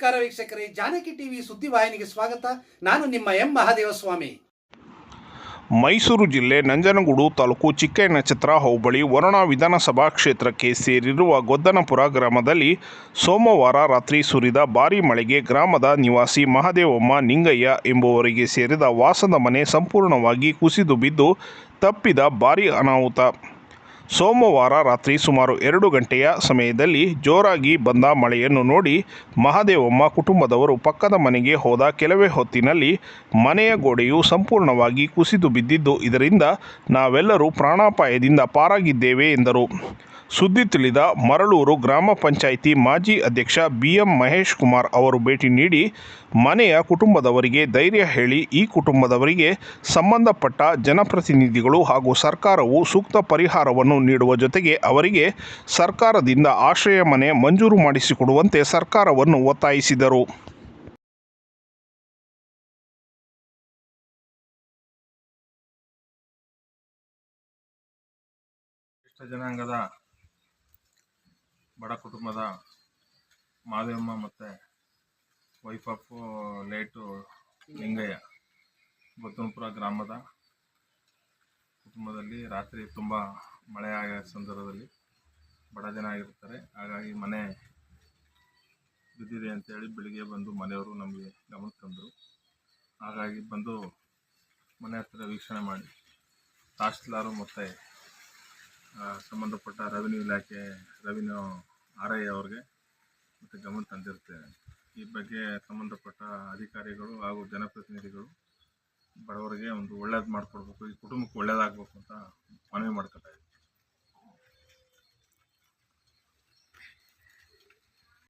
ನಮಸ್ಕಾರ ವೀಕ್ಷಕರೇ, ಜಾನಕಿ ಟಿವಿ ಸುದ್ದಿವಾಹಿನಿಗೆ ಸ್ವಾಗತ. ನಾನು ನಿಮ್ಮ ಎಂ. ಮಹಾದೇವಸ್ವಾಮಿ. ಮೈಸೂರು ಜಿಲ್ಲೆ ನಂಜನಗೂಡು ತಾಲೂಕು ಚಿಕ್ಕನಕ್ಷತ್ರ ಹೋಬಳಿ ವರುಣ ವಿಧಾನಸಭಾ ಕ್ಷೇತ್ರಕ್ಕೆ ಸೇರಿರುವ ಗೊದ್ದನಪುರ ಗ್ರಾಮದಲ್ಲಿ ಸೋಮವಾರ ರಾತ್ರಿ ಸುರಿದ ಭಾರೀ ಮಳೆಗೆ ಗ್ರಾಮದ ನಿವಾಸಿ ಮಹಾದೇವಮ್ಮ ನಿಂಗಯ್ಯ ಎಂಬುವರಿಗೆ ಸೇರಿದ ವಾಸದ ಮನೆ ಸಂಪೂರ್ಣವಾಗಿ ಕುಸಿದು ಬಿದ್ದು ತಪ್ಪಿದ ಭಾರೀ ಅನಾಹುತ. ಸೋಮವಾರ ರಾತ್ರಿ ಸುಮಾರು ಎರಡು ಗಂಟೆಯ ಸಮಯದಲ್ಲಿ ಜೋರಾಗಿ ಬಂದ ಮಳೆಯನ್ನು ನೋಡಿ ಮಹಾದೇವಮ್ಮ ಕುಟುಂಬದವರು ಪಕ್ಕದ ಮನೆಗೆ ಹೋದ ಕೆಲವೇ ಹೊತ್ತಿನಲ್ಲಿ ಮನೆಯ ಗೋಡೆಯು ಸಂಪೂರ್ಣವಾಗಿ ಕುಸಿದು ಬಿದ್ದಿದ್ದು ಇದರಿಂದ ನಾವೆಲ್ಲರೂ ಪ್ರಾಣಾಪಾಯದಿಂದ ಪಾರಾಗಿದ್ದೇವೆ ಎಂದರು. ಸುದ್ದಿ ತಿಳಿದ ಮರಳೂರು ಗ್ರಾಮ ಪಂಚಾಯಿತಿ ಮಾಜಿ ಅಧ್ಯಕ್ಷ ಬಿಎಂ ಮಹೇಶ್ ಕುಮಾರ್ ಅವರು ಭೇಟಿ ನೀಡಿ, ಮನೆಯ ಕುಟುಂಬದವರಿಗೆ ಧೈರ್ಯ ಹೇಳಿ, ಈ ಕುಟುಂಬದವರಿಗೆ ಸಂಬಂಧಪಟ್ಟ ಜನಪ್ರತಿನಿಧಿಗಳು ಹಾಗೂ ಸರ್ಕಾರವು ಸೂಕ್ತ ಪರಿಹಾರವನ್ನು ನೀಡುವ ಜೊತೆಗೆ ಅವರಿಗೆ ಸರ್ಕಾರದಿಂದ ಆಶ್ರಯ ಮನೆ ಮಂಜೂರು ಮಾಡಿಸಿಕೊಡುವಂತೆ ಸರ್ಕಾರವನ್ನು ಒತ್ತಾಯಿಸಿದರು. ಜನಾಂಗದ ಬಡ ಕುಟುಂಬದ ಮಾದೇವಮ್ಮ ಮತ್ತು wife of late Lingayya. Gottanapura ಗ್ರಾಮದ ಕುಟುಂಬದಲ್ಲಿ ರಾತ್ರಿ ತುಂಬ ಮಳೆ ಆಗ ಸಂದರ್ಭದಲ್ಲಿ ಬಡ ಜನ ಆಗಿರ್ತಾರೆ. ಹಾಗಾಗಿ ಮನೆ ಬಿದ್ದಿದೆ ಅಂತೇಳಿ ಬೆಳಿಗ್ಗೆ ಬಂದು ಮನೆಯವರು ನಮಗೆ ಗಮನ ತಂದರು. ಹಾಗಾಗಿ ಬಂದು ಮನೆ ಹತ್ತಿರ ವೀಕ್ಷಣೆ ಮಾಡಿ. ತಹಶೀಲ್ದಾರು ಮತ್ತು ಸಂಬಂಧಪಟ್ಟ ರೆವಿನ್ಯೂ ಇಲಾಖೆ ರೆವಿನ್ಯೂ ಆರ್ ಐ ಅವ್ರಿಗೆ ಮತ್ತು ಗಮನ ತಂದಿರ್ತೇವೆ ಈ ಬಗ್ಗೆ ಸಂಬಂಧಪಟ್ಟ ಅಧಿಕಾರಿಗಳು ಹಾಗೂ ಜನಪ್ರತಿನಿಧಿಗಳು ಬಡವರಿಗೆ ಒಂದು ಒಳ್ಳೇದು ಮಾಡಿಕೊಡ್ಬೇಕು, ಈ ಕುಟುಂಬಕ್ಕೆ ಒಳ್ಳೇದಾಗಬೇಕು ಅಂತ ಮನವಿ ಮಾಡ್ಕೊತಾ ಇದ್ದೀವಿ